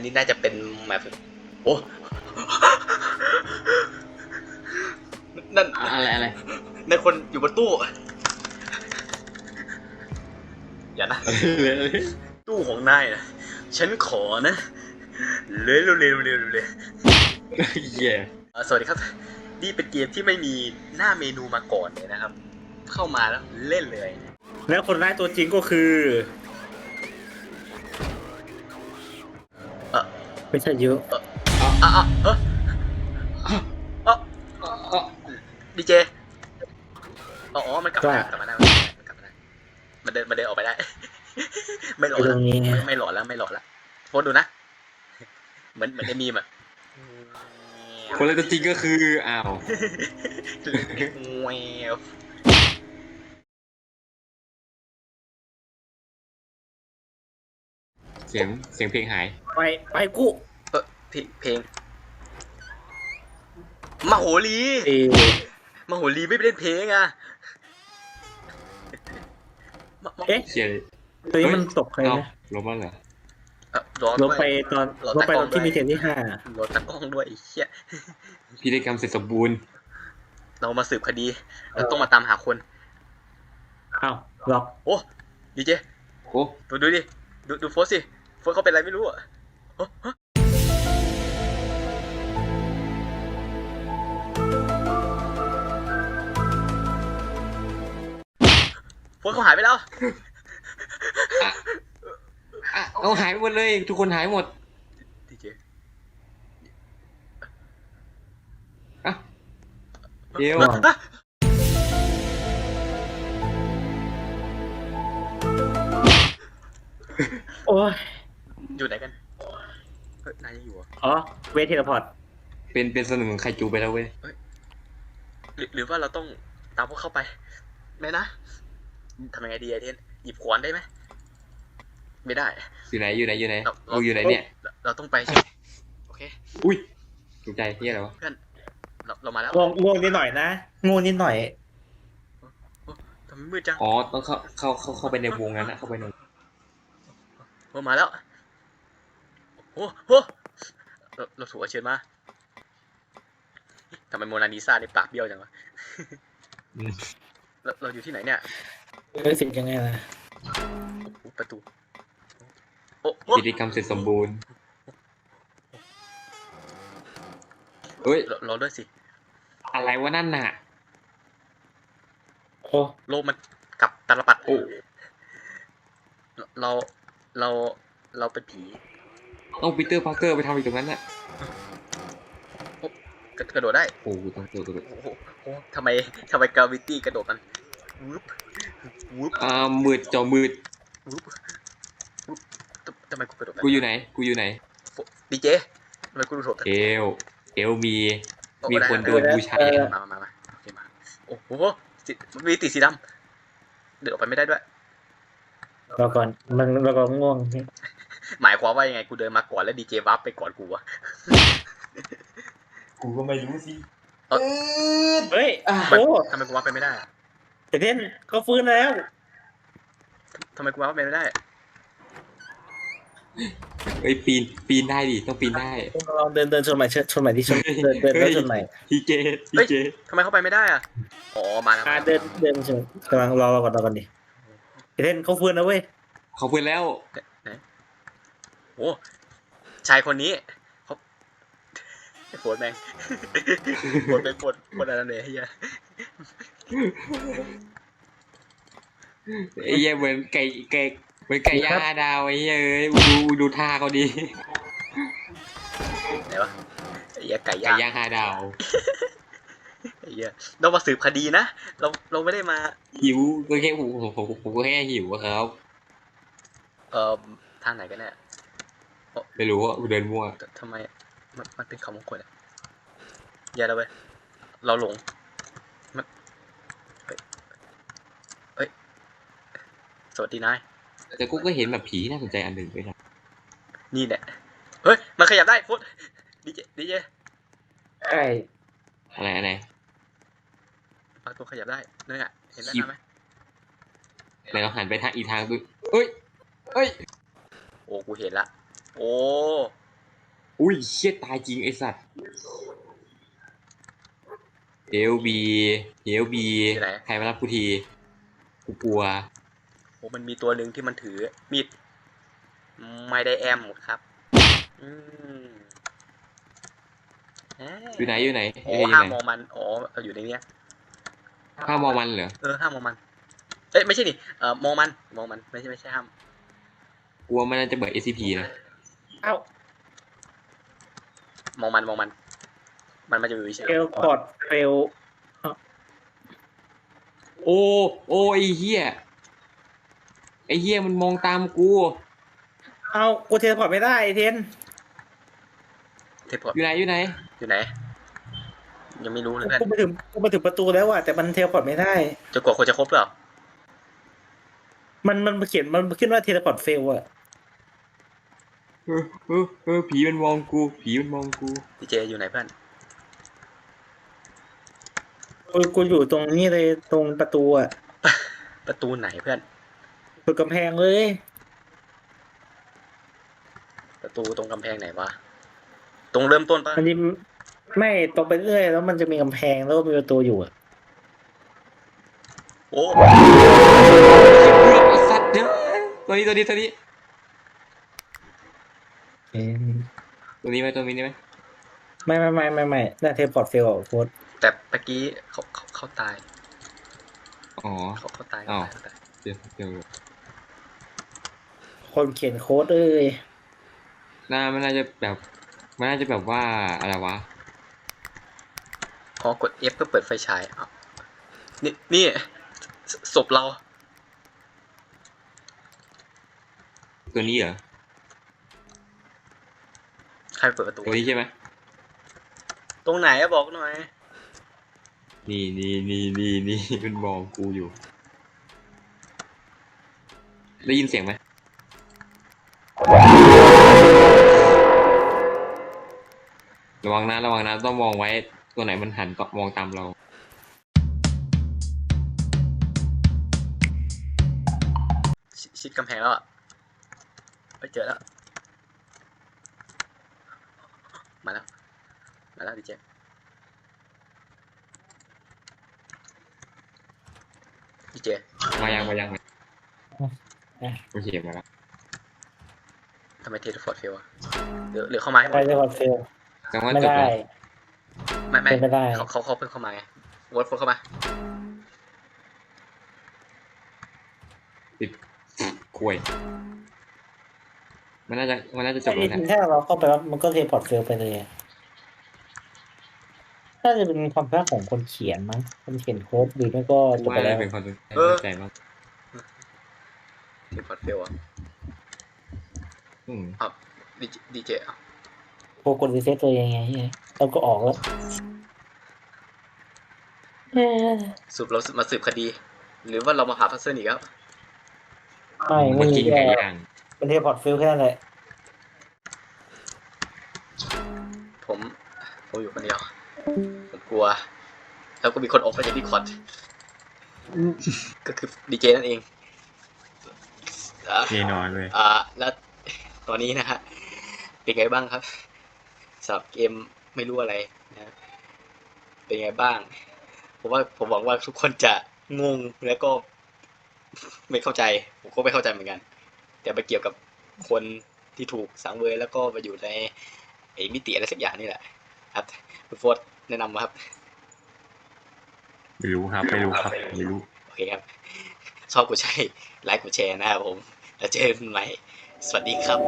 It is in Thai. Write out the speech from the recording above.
นนี้น่าจะเป็นแบบโอ้นั่นอะไรอะไรในคนอยู่บนตู้ อย่านะ ตู้ของนายนะฉันขอนะเร็วเร็วเร็วเร็วเร็วเหี้ยเอ่อสวัสดีครับ นี่เป็นเกมที่ไม่มีหน้าเมนูมาก่อนเลยนะครับ เข้ามาแล้วเล่นเลย แล้วคนร้ายตัวจริงก็คือเอ ไม่ใช่เยอะอะอะเอเอออ๋อดีเจอ๋ออ๋อ มันกลับมาได้กลับมาได้มันกลับมาได้มันเดินมันเดินออกไปได้ ไม่หลอนแล้วไม่หลอนแล้วไม่หลอนแล้วโพสดูนะ เหมือนเหมือนในมีมอะคนละตัวจริงก็คือ อ้าวแววเสียงเสียงเพลงหาย ไป ไปกู เออเพลงเพลงมโหรีเอมโหรีไม่ไปเล่นเพลงอะมมเอ๊ะเชียร์ตัวนี้มันตกใครเอ้านะลบแล้วเหรอเอ่อร้อนลด้บวยไปตอนเราลบไปตั้ตงกล้อนงอที่มีด้วยเทนที่ห้ารถตากล้องด้วยไอ้เหี้ยพิธีกรรมเสร็จสมบูรณ์ เรามาสืบคดีเราต้องมาตามหาคนอ้าวล็อกโอ้ดีเจโอ้ดูดูดิดูดูโฟสสิโฟสเขาเป็นอะไรไม่รู้อะ โอ้ฮะโฟสเขาหายไปแล้ว อะเอาหายไปหมดเลย ทุกคนหายหมดดีเจอะเดี๋ยวฮะโอ้ยอยู่ไหนกันเฮ้ยนายยังอยู่เหรออ๋อ เวทเทเลพอร์ต เป็นเป็นสนุกของไคจูไปแล้วเว้ย หรือหรือว่าเราต้องตามพวกเข้าไปไหมนะ ทำยังไงดีไอเทนหยิบขวานได้ไหมไม่ได้ อยู่ไหนอยู่ไหนอยู่ไหนเราเราเราอยู่ไหนเนี่ยเราเราต้องไปโอเคอุ้ยตกใจเฮียอะไรวะเพื่อนเราเรามาแล้วง่วงง่วงนิดหน่อยนะง่วงนิดหน่อย ทำไมมืดจังอ๋อต้องเข้าเข้าเข้าเข้าไปในวงนั้นนะเข้าไปในโอ้มาแล้วโอ้โหเราเราถูกอัญเชิญมาทำไมโมนาลิซาในปากเบี้ยวจังวะอืมเราเราอยู่ที่ไหนเนี่ย เอ้ยสิยังไงล่ะโอ้ประตู โอ้โหพิธีกรรมเสร็จสมบูรณ์เฮ้ย รอรอด้วยสิ อะไรวะนั่นน่ะ โอ้โลกมันกลับตาลปัดโอ้เรา เรา เราเป็นผีต้องปีเตอร์พาร์เกอร์ไปทำอีกตรงนั้นน่ะกระกระโดดได้ โอ้โหต้องตัวตัวโอ้โหโอ้โหทำไมทำไมกราวิตี้กระโดดมันวึบ วึบอ่ามืดจอมืดวึบวึบทำทำไมกูกระโดดกูอยู่ไหน กูอยู่ไหน ดีเจทำไมกูดูโถดเอลเอลมีโอ้มีได้คนได้โดนบูชามามามามาโอเคมาโอ้โหสีมันมีติดสีดำเดินออกไปไม่ได้ด้วยรอก่อนมันเราก็ง่วงหมายความว่ายังไงกูเดินมาก่อนแล้วดีเจวับไปก่อนกูวะกูก็ไม่รู้สิเอ้เฮ้ยมันโอ้ทำไมกูวับไปไม่ได้ อะแต่เทนก็ฟื้นแล้ว ทำไมกูวับไปไม่ได้ เอ้ยปีนปีนได้ดิต้องปีนได้ลองเดินเดินชนใหม่ชนชนใหม่ที่ชนเดินเดินเดินชนใหม่ทีเจทีเจทำไมเข้าไปไม่ได้อะอ๋อ มาแล้วอ่าเดินเดินชนกำลังรอเราก่อนรอก่อนดิแต่เทนเขาฟื้นแล้วเว้ยเขาเพื่อนแล้วโอ้ชายคนนี้เขาโฟนแม่งโฟนเป็นโฟนโฟนอะไรเนี่ยเฮีย ไอ้เหี้ยเหมือนไก่ไก่เหมือนไก่ย่างห้าดาวไอ้เหี้ยเอ้ยดูดูท่าเขาดีไหนวะไอ้เหี้ยไก่ไก่ย่างย่างห้าดาวไอ้เหี้ยเรามาสืบคดีนะ เราเราไม่ได้มา หิวก็แค่ผมผมผมผมก็แค่หิวอะครับ เอ่อทางไหนกันแน่ไม่รู้ว่าเดินมั่วททำไมมันมันเป็นคำมงคลอะอย่าเราไปเราหลงมันเฮ้ยเฮ้ย สวัสดีนาย แต่กูก็เห็นแบบผีน่าสนใจอันหนึ่งด้วยนะนี่แหละ เฮ้ย มันขยับได้ฟุตดีเจดีเจไอ้อะไรอะไรปลาตัวขยับได้นั่นไงเห็นด้านคลิหปน้าไหมไหนเราหันไปทางอีกทางดูเอ้ยเอ้ย โอ้ กูเห็นละ โอ้ อุ้ยเชี่ยตายจริงไอสัตว์เอลบีเอลบีใครมารับกูที กูกลัว โอ้มันมีตัวหนึ่งที่มันถือมีดไม่ได้แอมครับ อืมเอ้ยอยู่ไหนอยู่ไหนโอ้เอ้ยอยู่ห้ามไหนมองมันอ๋อเอาอยู่ในเนี้ยข้ามมองมันเหรอเออห้ามมองมัน เอ้ยไม่ใช่นี่เออมองมันมองมันไม่ใช่ไม่ใช่ห้ามกลัวมันน่าจะเบิด SCP นะเอ้ามองมันมองมัน มันมันจะอยู่เฉยเฟลพอร์ตเฟลโอ้โอ้ไอเฮีย ไอเฮียมันมองตามกู เอากูเทเลพอร์ตไม่ได้ไอ้เทนเทปพอร์ตอยู่ไหนอยู่ไหน อยู่ไหน ยังไม่รู้เลยเพื่อนกูมาถึงกูมาถึงประตูแล้วอะแต่มันเทเลพอร์ตไม่ได้ จะกว่าคนจะครบเปล่ามันมันเขียนมันขึ้นว่าเทเลพอร์ตเฟลอะเออเออเออผีมันมองกู ผีมันมองกู ดีเจอยู่ไหนเพื่อนกูกูอยู่ตรงนี้เลยตรงประตูอะประตูไหนเพื่อน ตรงกำแพงเลย ประตูตรงกำแพงไหนวะ ตรงเริ่มต้นปะมันจะไม่ตรงไปเรื่อยแล้วมันจะมีกำแพงแล้วก็มีประตูอยู่อะโอ้เกือบไอสัตว์เด้อตัวนี้ตัวนี้ตัวนี้เอ๊ะตัวนี้ไหมตัวนี้ไหมไม่ไม่ไม่ไม่ไม่น่าเทเลพอร์ตเฟลอะโค้ดแต่เมื่อกี้เขาเขาเขาตาย อ๋อเขาเขาตายอ้าวเขาตาย เดี๋ยวเดี๋ยว คนเขียนโค้ดเอ้ยน่ามันน่าจะแบบมันน่าจะแบบว่าอะไรวะอ๋อกด F ก็เปิดไฟฉายอ้าวนี่นี่ศศพเรา ตัวนี้เหรอใครเปิดประตู ตัวนี้ใช่ไหมตรงไหนอะบอกหน่อย นี่นี่นี่นี่นี่มันมองกูอยู่ ได้ยินเสียงไหม ระวังนะระวังนะต้องมองไว้ตัวไหนมันหันก็มองตามเรา ชชิดกำแพงแล้วอะไปเจอแล้ว มาแล้ว มาแล้วดีเจดีเจมายังมายังมาโอเคมาแล้วทำไมเทเลพอร์ตเฟลอะหรือหรือเข้ามาให้หมไปดเทเลพอร์ตเฟล แต่ว่าไม่จบได้ แล้วไม่ไม่เป็นไปได้ เขาเขาเขาเพิ่งเข้ามาไงวอตโฟเข้ามาติดคุยมันน่าจะมันน่าจะจบไอ้แล้วนะถ้าเราเข้าไปแล้วมันก็เทเลพอร์ตเฟลไปเลยอะน่าจะเป็นความพลาดของคนเขียนมั้งคนเขียนโค้ดหรือไม่ก็จบว่าไปแล้วเป็นคนใจมากเทเลพอร์ตเฟลอะอืมอ้าวดีเจดีเจอ้าว โปรกดรีเซ็ตตัวเองไงเหี้ยเราก็ออกแล้วเอ้ยสืบเรามาสืบคดี หรือว่าเรามาหาพัซเซิลอีกแล้วไม่มัไม่นมีกินแค่ไก่ย่างเป็นเทเลพอร์ตเฟลแค่นั้นแหละผมผมอยู่คนเดียว ผมกลัว แล้วก็มีคนออกมาจากดีคอร์ดก็คือดีเจนั่นเองอะแน่นอนเลย อ่าแล้วตอนนี้นะฮะเป็นไงบ้างครับสำหรับเกมไม่รู้อะไรนะเป็นไงบ้าง ผมว่าผมหวังว่าทุกคนจะงงแล้วก็ไม่เข้าใจ ผมก็ไม่เข้าใจเหมือนกัน แต่ไปเกี่ยวกับคนที่ถูกสังเวยแล้วก็ไปอยู่ในไอ้มิติอะไรสักอย่างนี่แหละครับคุณโฟร์ดแนะนำมาครับไม่รู้ครับ ไม่รู้ครับ ไม่รู้ โอเคครับ ชอบกดใช้ไลค์กดแชร์นะครับผม แล้วเจอกันใหม่ สวัสดีครับ